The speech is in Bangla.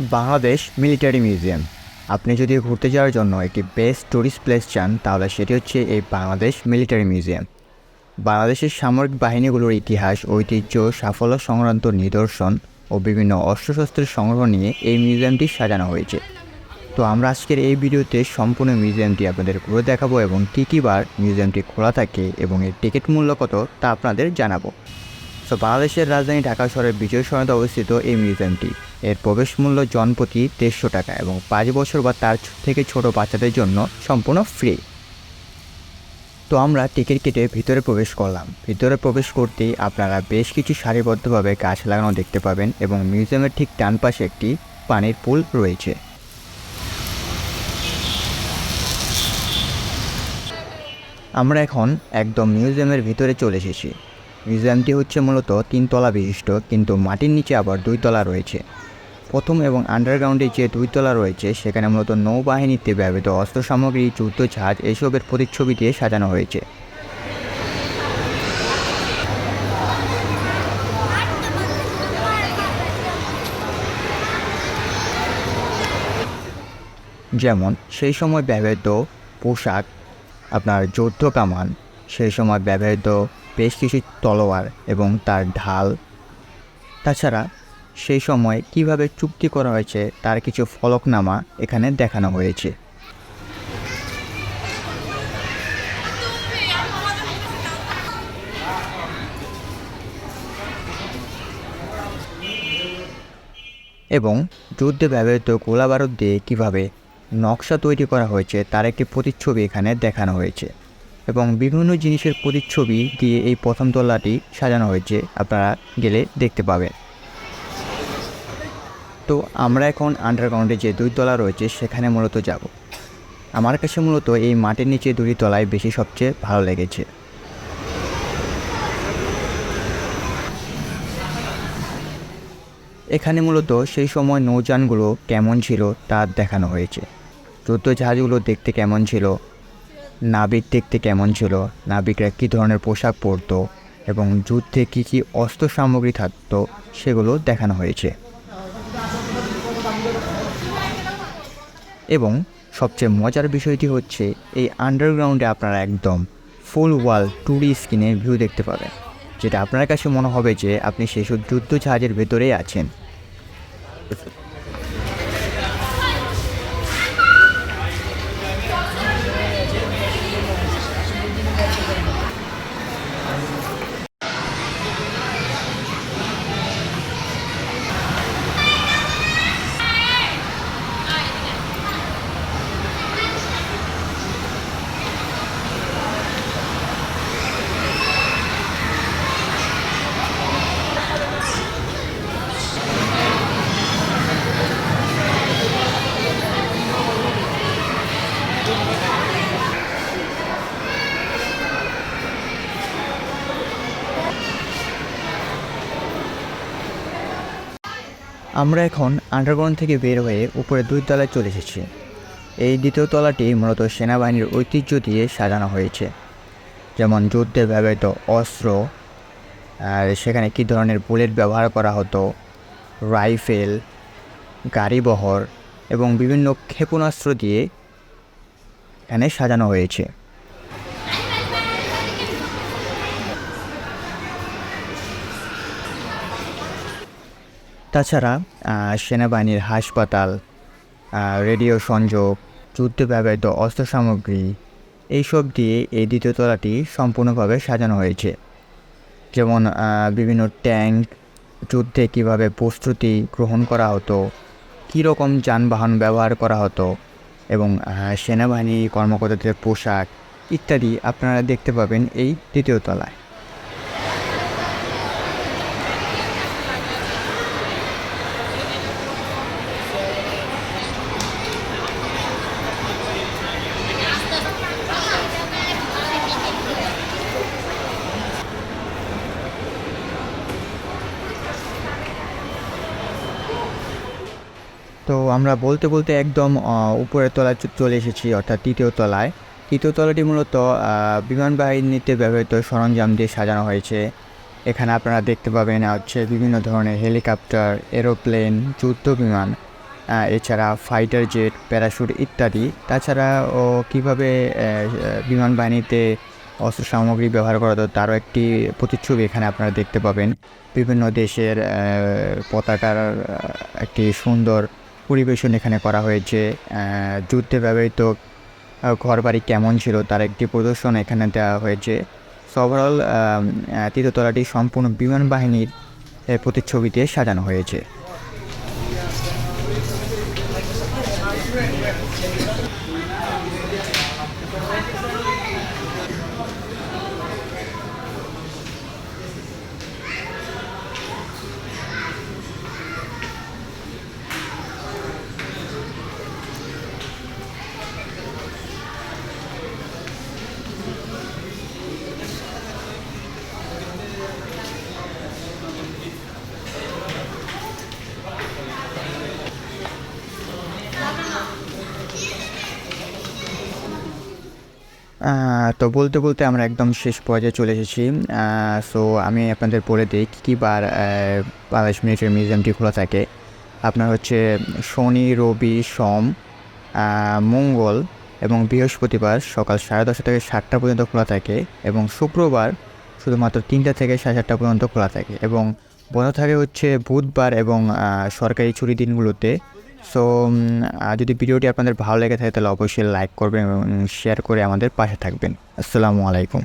Bangladesh military museum. আপনি যদি ঘুরতে যাওয়ার জন্য একটি বেস্ট ট্যুরিস্ট প্লেস চান, তাহলে সেটি হচ্ছে এই বাংলাদেশ মিলিটারি মিউজিয়াম। বাংলাদেশের সামরিক বাহিনীগুলোর ইতিহাস, ঐতিহ্য, সাফল্য সংক্রান্ত নিদর্শন ও বিভিন্ন অস্ত্রশস্ত্রের সংগ্রহ নিয়ে এই মিউজিয়ামটি সাজানো হয়েছে। তো আমরা আজকের এই ভিডিওতে সম্পূর্ণ মিউজিয়ামটি আপনাদের ঘুরে দেখাবো এবং কী কী বার মিউজিয়ামটি খোলা থাকে এবং এর টিকিট মূল্য কত তা আপনাদের জানাব। তো বাংলাদেশের রাজধানী ঢাকা শহরের বিজয় সরণিতে অবস্থিত এই মিউজিয়ামটি। এর প্রবেশ মূল্য জনপ্রতি দেড়শো টাকা এবং পাঁচ বছর বা তার থেকে ছোট বাচ্চাদের জন্য সম্পূর্ণ ফ্রি। তো আমরা টিকিট কেটে ভিতরে প্রবেশ করলাম। ভিতরে প্রবেশ করতেই আপনারা বেশ কিছু সারিবদ্ধভাবে গাছ লাগানো দেখতে পাবেন এবং মিউজিয়ামের ঠিক ডান পাশে একটি পানির পুল রয়েছে। আমরা এখন একদম মিউজিয়ামের ভিতরে চলে এসেছি। মিউজিয়ামটি হচ্ছে মূলত তিনতলা বিশিষ্ট, কিন্তু মাটির নিচে আবার দুই তলা রয়েছে। প্রথম এবং আন্ডারগ্রাউন্ডে যে দুই তলা রয়েছে, সেখানে মূলত নৌবাহিনীতে ব্যবহৃত অস্ত্র সামগ্রী যুদ্ধ জাহাজ এসবের প্রতিচ্ছবি দিয়ে সাজানো হয়েছে। যেমন, সেই সময় ব্যবহৃত পোশাক, আপনার যুদ্ধ কামান, সেই সময় ব্যবহৃত বেশ কিছু তলোয়ার এবং তার ঢাল। তাছাড়া সেই সময় কীভাবে চুক্তি করা হয়েছে তার কিছু ফলকনামা এখানে দেখানো হয়েছে। এবং যুদ্ধে ব্যবহৃত গোলাবারুদ দিয়ে কীভাবে নকশা তৈরি করা হয়েছে তার একটি প্রতিচ্ছবি এখানে দেখানো হয়েছে। এবং বিভিন্ন জিনিসের প্রতিচ্ছবি দিয়ে এই প্রথম তলাটি সাজানো হয়েছে। আপনারা গেলে দেখতে পাবেন। তো আমরা এখন আন্ডারগ্রাউন্ডে যে দুই তলা রয়েছে, সেখানে মূলত যাব। আমার কাছে মূলত এই মাটির নিচে দুটি তলায় বেশি সবচেয়ে ভালো লেগেছে। এখানে মূলত সেই সময় নৌযানগুলো কেমন ছিল তা দেখানো হয়েছে। যুদ্ধ জাহাজগুলো দেখতে কেমন ছিল নাবিক দেখতে কেমন ছিল? নাবিকরা কী ধরনের পোশাক পরতো? এবং যুদ্ধে কী কী অস্ত্র সামগ্রী থাকতো? সেগুলো দেখানো হয়েছে। এবং সবচেয়ে মজার বিষয়টি হচ্ছে, এই আন্ডারগ্রাউন্ডে আপনারা একদম ফুল ওয়াল টুরি স্ক্রিনের ভিউ দেখতে পাবেন। যেটা আপনার কাছে মনে হবে যে, আপনি সেসব যুদ্ধ জাহাজের ভেতরেই আছেন। আমরা এখন আন্ডারগ্রাউন্ড থেকে বের হয়ে উপরে দুই তলায় চলে এসেছি। এই দ্বিতীয় তলাটি মূলত সেনাবাহিনীর ঐতিহ্য দিয়ে সাজানো হয়েছে। যেমন যুদ্ধে ব্যবহৃত অস্ত্র, আর সেখানে কী ধরনের বুলেট ব্যবহার করা হতো, রাইফেল গাড়িবহর এবং বিভিন্ন ক্ষেপণাস্ত্র দিয়ে এখানে সাজানো হয়েছে। তাছাড়া সেনাবাহিনীর হাসপাতাল রেডিও সংযোগ যুদ্ধে ব্যবহৃত অস্ত্র সামগ্রী এইসব দিয়ে এই দ্বিতীয় তলাটি সম্পূর্ণভাবে সাজানো হয়েছে। যেমন বিভিন্ন ট্যাঙ্ক, যুদ্ধে কীভাবে প্রস্তুতি গ্রহণ করা হতো কী রকম যানবাহন ব্যবহার করা হতো এবং সেনাবাহিনী কর্মকর্তাদের পোশাক ইত্যাদি আপনারা দেখতে পাবেন এই দ্বিতীয় তলায়। তো আমরা বলতে বলতে একদম উপরের তলায় চলে এসেছি, অর্থাৎ তৃতীয় তলায়। তৃতীয় তলাটি মূলত বিমান বাহিনীতে ব্যবহৃত সরঞ্জাম দিয়ে সাজানো হয়েছে। এখানে আপনারা দেখতে পাবেন হচ্ছে বিভিন্ন ধরনের হেলিকপ্টার, এরোপ্লেন, যুদ্ধ বিমান এছাড়া ফাইটার জেট, প্যারাশুট ইত্যাদি। তাছাড়া ও কীভাবে বিমান বাহিনীতে অস্ত্র সামগ্রী ব্যবহার করা হতো তারও একটি প্রতিচ্ছবি এখানে আপনারা দেখতে পাবেন। বিভিন্ন দেশের পতাকার একটি সুন্দর পরিবেশন এখানে করা হয়েছে। যুদ্ধে ব্যবহৃত ঘরবাড়ি কেমন ছিল তার একটি প্রদর্শন এখানে দেওয়া হয়েছে। ওভারঅল তীরতলাটি সম্পূর্ণ বিমান বাহিনীর প্রতিচ্ছবি প্রতিচ্ছবিতে সাজানো হয়েছে। তো বলতে বলতে আমরা একদম শেষ পর্যায়ে চলে এসেছি। সো আমি আপনাদের বলে দিই কী কী বার আহ, বাংলাদেশ মিলিটারি মিউজিয়ামটি খোলা থাকে। আপনার হচ্ছে শনি রবি সোম মঙ্গল এবং বৃহস্পতিবার সকাল সাড়ে দশটা থেকে সাতটা পর্যন্ত খোলা থাকে এবং শুক্রবার শুধুমাত্র তিনটা থেকে সাড়ে সাতটা পর্যন্ত খোলা থাকে এবং বন্ধ থাকে হচ্ছে বুধবার এবং সরকারি ছুটির দিনগুলোতে। সো যদি ভিডিওটি আপনাদের ভালো লেগে থাকে তাহলে অবশ্যই লাইক করবেন এবং শেয়ার করে আমাদের পাশে থাকবেন। আসসালামু আলাইকুম।